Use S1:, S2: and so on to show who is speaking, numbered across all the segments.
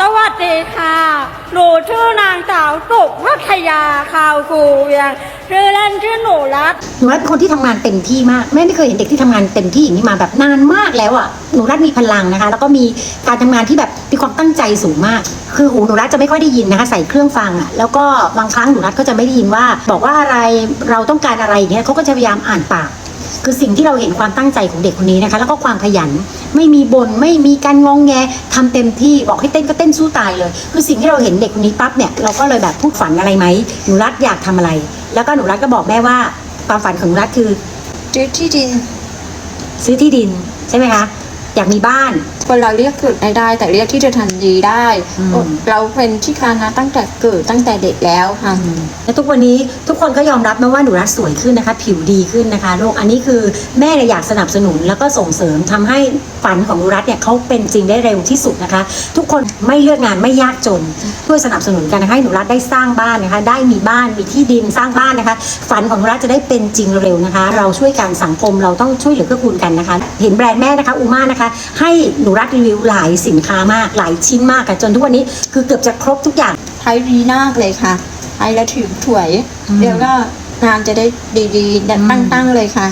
S1: สวัสดีค่ะ หนูชื่อนางสาวสุพัทยาคาวกูเวียงชื่อเล่นชื่อหนูรัต
S2: หนูรัฐเป็นคนที่ทำงานเต็มที่มากแม่ไม่เคยเห็นเด็กที่ทำงานเต็มที่อย่างนี้มาแบบนานมากแล้วอะหนูรัฐมีพลังนะคะ แล้วก็มีการทำงานที่แบบมีความตั้งใจสูงมาก คือหูหนูรัฐจะไม่ค่อยได้ยินนะคะ ใส่เครื่องฟังอะแล้วก็บางครั้งหนูรัฐก็จะไม่ได้ยินว่า บอกว่าอะไรเราต้องการอะไรอย่างเงี้ยเขาก็จะพยายามอ่านปาก คือสิ่งที่เราเห็นความตั้งใจของเด็กคนนี้นะคะ แล้วก็ความขยันไม่มีบน่นไม่มีการงองแงทำเต็มที่บอกให้เต้นก็เต้นสู้ตายเลย คือสิ่งที่เราเห็นเด็กคนนี้ปั๊บเนี่ยเราก็เลยแบบพูดฝันอะไรไหมหนูรัฐอยากทำอะไร แล้วก็หนูรัฐก็บอกแม่ว่าความฝันของหนูรัฐคือ
S3: ซื้อที่ดิน
S2: ซื้อที่ดินใช่ไหมคะ อยากมีบ้าน
S3: คนเราเรียกเกิดไม่ได้ แต่เรียกที่จะทันยีได้
S2: อืม
S3: เราเป็นที่คานะตั้งแต่เกิดตั้งแต่เด็กแล้วค่ะ
S2: และทุกวันนี้ทุกคนก็ยอมรับนะว่าหนูรัฐสวยขึ้นนะคะ ผิวดีขึ้นนะคะลูกอันนี้คือแม่เนี่ยอยากสนับสนุนแล้วก็ส่งเสริมทำให้ฝันของหนูรัฐเนี่ยเขาเป็นจริงได้เร็วที่สุดนะคะ ทุกคนไม่เลือกงานไม่ยากจนช่วยสนับสนุนกันนะคะให้หนูรัฐได้สร้างบ้านนะคะ ได้มีบ้านมีที่ดินสร้างบ้านนะคะ ฝันของหนูรัฐจะได้เป็นจริงเร็วนะคะ เราช่วยกันสังคมเราต้องช่วยเหลือเกื้อกูลกันนะคะ เห็นแบรนด์แม่นะคะอูมานะคะให้หนูรัฐรีวิวหลายสินค้ามากหลายชิ้นมากค่ะจนทุกวันนี้คือเกือบจะครบทุกอย่าง
S3: ใช้ดีมากเลยค่ะใช้แล้วถือถวย
S2: อืม
S3: เดี๋ยวก็งานจะได้ดีๆดัน
S2: อืม
S3: ตั้งๆเลยค่ะ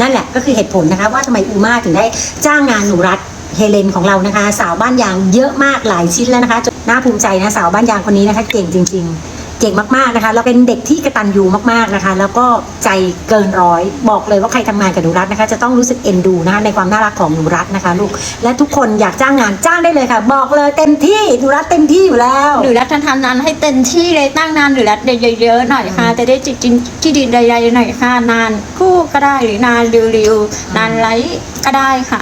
S2: นั่นแหละก็คือเหตุผลนะคะว่าทำไมอูมาถึงได้จ้างงานหนูรัฐเฮเลนของเรานะคะ สาวบ้านยางเยอะมากหลายชิ้นแล้วนะคะจนน่าภูมิใจนะสาวบ้านยางคนนี้นะคะเก่งจริง ๆ เก่งมากๆนะคะแล้วเป็นเด็กที่กระตันยูมากๆนะคะ แล้วก็ใจเกินร้อยบอกเลยว่าใครทำงานกับหนูรัฐนะคะ จะต้องรู้สึกเอ็นดูนะคะในความน่ารักของหนูรัฐนะคะลูกและทุกคนอยากจ้างงานจ้างได้เลยค่ะ บอกเลยเต็มที่หนูรัฐเต็มที่อยู่แล้ว
S3: หรือรัฐทำนานให้เต็มที่เลยตั้งนานหรือรัฐเยอะๆหน่อยค่ะจะได้จิตจินที่ดินใดๆหน่อยค่ะนานคู่ก็ได้หรือนานเร็วๆนานไลฟ์ก็ได้ค่ะ